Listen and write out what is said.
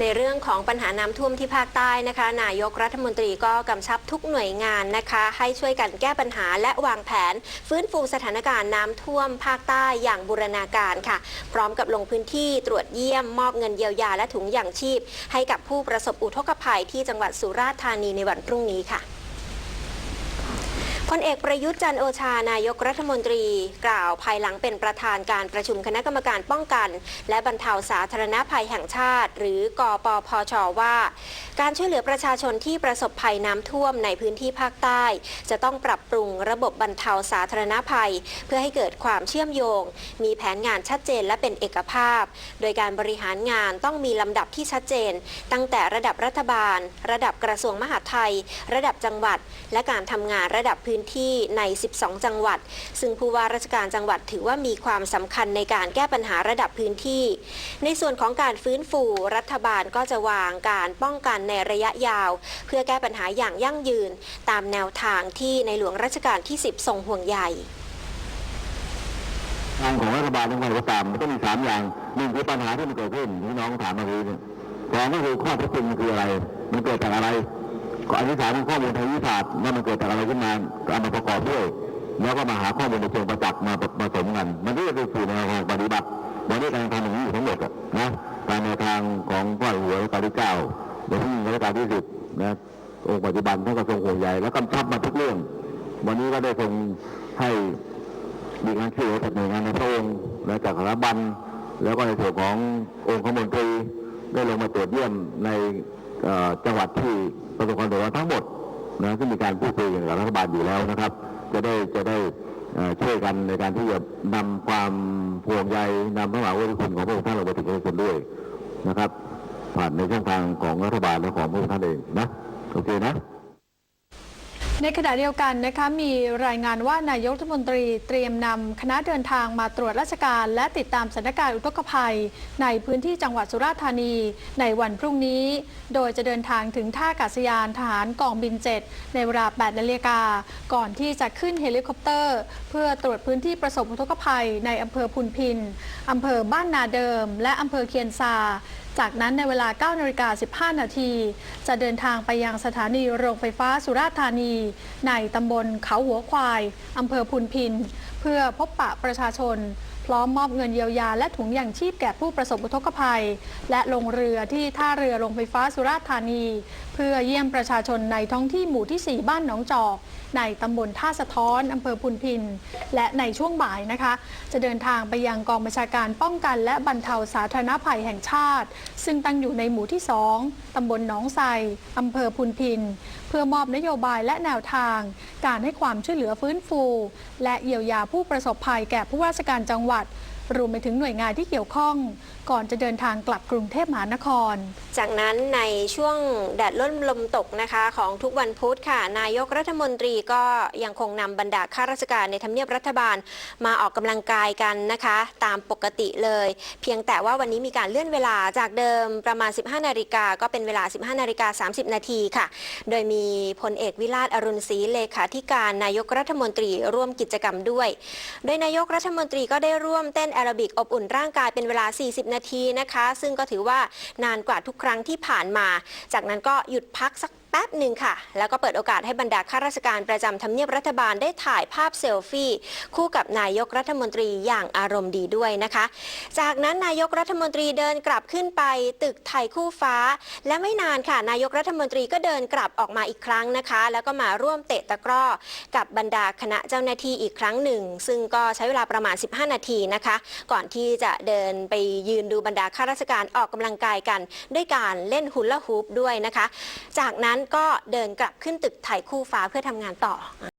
ในเรื่องของปัญหาน้ำท่วมที่ภาคใต้นะคะ นายกรัฐมนตรีก็กำชับทุกหน่วยงานนะคะ ให้ช่วยกันแก้ปัญหาและวางแผน ฟื้นฟูสถานการณ์น้ำท่วมภาคใต้อย่างบูรณาการค่ะ พร้อมกับลงพื้นที่ตรวจเยี่ยมมอบเงินเยียวยาและถุงยางชีพ ให้กับผู้ประสบอุทกภัยที่จังหวัดสุราษฎร์ธานีในวันพรุ่งนี้ค่ะ พลเอกประยุทธ์จันโอชานายกรัฐมนตรี กล่าวภายหลังเป็นประธานการประชุมคณะกรรมการป้องกัน และบรรเทาสาธารณภัยแห่งชาติ หรือกปพชว่า การช่วยเหลือประชาชนที่ประสบภัยน้ำท่วมในพื้นที่ภาคใต้ จะต้องปรับปรุงระบบบรรเทาสาธารณภัย เพื่อให้เกิดความเชื่อมโยง มีแผนงานชัดเจนและเป็นเอกภาพ โดยการบริหารงานต้องมีลำดับที่ชัดเจน ตั้งแต่ระดับรัฐบาล ระดับกระทรวงมหาดไทย ระดับจังหวัด และการทำงานระดับพื้นื้นที่ใน 12 จังหวัด ซึ่งผู้ว่าราชการจังหวัดถือว่ามีความสำคัญในการแก้ปัญหาระดับพื้นที่ ในส่วนของการฟื้นฟูรัฐบาลก็จะวางการป้องกันในระยะยาว เพื่อแก้ปัญหาอย่างยั่งยืน ตามแนวทางที่ในหลวงรัชกาลที่ 10 ทรงห่วงใยทางของรัฐบาลทั้งหมดก็ตามมันต้องมีสามอย่างหนึ่งคือปัญหาที่มันเกิดขึ้นที่น้องถามมาคือเนี่ยสองก็คือข้อเท็จจริงมันคืออะไร มันเกิดจากอะไร ก็อันที่สามคือข้อมูลทางวิทยาศาสตร์ว่ามันเกิดจากอะไรขึ้นมาก็เอามาประกอบด้วย แล้วก็มาหาข้อมูลในเชิงประจักษ์มามาสมกันมันก็จะเป็นสู่แนวทางปฏิบัติวันนี้กำลังทำอย่างนี้อยู่ทั้งหมดนะตามแนวทางของพ่อหัวรัชกาลที่เก้าโดยที่ยิ่งรัชกาลที่สิบนะองค์ปัจจุบันท่านก็ทรงห่วงใยและกำชับมาทุกเรื่อง วันนี้ก็ได้ทรงให้มีการช่วยเหลือจากหน่วยงานในพระองค์และจากสถาบันแล้วก็ในส่วนขององค์คมนตรีได้ลงมาตรวจเยี่ยมใน จังหวัดที่ประสบความเดือดร้อนทั้งหมดนะซึ่งมีการพูดคุยกันกับรัฐบาลอยู่แล้วนะครับ จะได้จะได้เอ่อช่วยกันในการที่จะนำความห่วงใยนำพระมหากรุณาธิคุณของพระองค์ท่านลงไปถึงประชาชนด้วยนะครับ ผ่านในช่องทางของรัฐบาลและของพระองค์ท่านเองนะโอเคนะ ในขณะเดียวกันนะคะมีรายงานว่านายกรัฐมนตรีเตรียมนำคณะเดินทางมาตรวจราชการ และติดตามสถานการณ์อุทกภัย ในพื้นที่จังหวัดสุราษฎร์ธานีในวันพรุ่งนี้ โดยจะเดินทางถึงท่าอากาศยานทหารกองบิน 7 ในเวลา 8 นาฬิกา ก่อนที่จะขึ้นเฮลิคอปเตอร์ เพื่อตรวจพื้นที่ประสบอุทกภัยในอำเภอพุนพินอำเภอบ้านนาเดิม และอำเภอเคียนซา จากนั้นในเวลา9นาฬิกา15 นาที จะเดินทางไปยังสถานีโรงไฟฟ้าสุราษฎร์ธานี ในตำบลเขาหัวควาย อำเภอพุนพิน เพื่อพบปะประชาชน พร้อมมอบเงินเยียวยา และถุงยางชีพแก่ผู้ประสบอุทกภัย และลงเรือที่ท่าเรือโรงไฟฟ้าสุราษฎร์ธานี เพื่อเยี่ยมประชาชนในท้องที่หมู่ที่ 4 บ้านหนองจอก ในตำบลท่าสะท้อนอำเภอพุนพิน และในช่วงบ่ายนะคะ จะเดินทางไปยังกองบัญชาการป้องกัน และบรรเทาสาธารณภัยแห่งชาติ ซึ่งตั้งอยู่ในหมู่ที่ 2 ตำบลหนองไทรอำเภอพุนพิน เพื่อมอบนโยบายและแนวทาง การให้ความช่วยเหลือฟื้นฟู และเยียวยาผู้ประสบภัยแก่ผู้ว่าราชการจังหวัดวัด รวมไปถึงหน่วยงานที่เกี่ยวข้อง ก่อนจะเดินทางกลับกรุงเทพมหานคร จากนั้นในช่วงแดดล่นลมตกนะคะของทุกวันพุธค่ะ นายกรัฐมนตรีก็ยังคงนำบรรดาข้าราชการในทำเนียบรัฐบาลมาออกกำลังกายกันนะคะ ตามปกติเลย เพียงแต่ว่าวันนี้มีการเลื่อนเวลาจากเดิมประมาณ 15 นาฬิกาก็เป็นเวลา 15 นาฬิกา 30 นาทีค่ะ โดยมีพลเอกวิราชอรุณศรีเลขาธิการนายกรัฐมนตรีร่วมกิจกรรมด้วย โดยนายกรัฐมนตรีก็ได้ร่วมเต้นแอโรบิกอบอุ่นร่างกายเป็นเวลา 40 นาทีนะคะ ซึ่งก็ถือว่านานกว่าทุกครั้งที่ผ่านมา จากนั้นก็หยุดพักสัก แป๊บหนึ่งค่ะ แล้วก็เปิดโอกาสให้บรรดาข้าราชการประจำทำเนียบรัฐบาลได้ถ่ายภาพเซลฟี่ คู่กับนายกรัฐมนตรีอย่างอารมณ์ดีด้วยนะคะ จากนั้นนายกรัฐมนตรีเดินกลับขึ้นไปตึกไทยคู่ฟ้า และไม่นานค่ะ นายกรัฐมนตรีก็เดินกลับออกมาอีกครั้งนะคะ แล้วก็มาร่วมเตะตะกร้อ กับบรรดาคณะเจ้าหน้าที่อีกครั้งหนึ่ง ซึ่งก็ใช้เวลาประมาณ 15 นาทีนะคะ ก่อนที่จะเดินไปยืนดูบรรดาข้าราชการออกกำลังกายกัน ด้วยการเล่นฮุลลาฮูปด้วยนะคะ จากนั้นก็เดินกลับขึ้นตึกไทยคู่ฟ้าเพื่อทำงานต่อ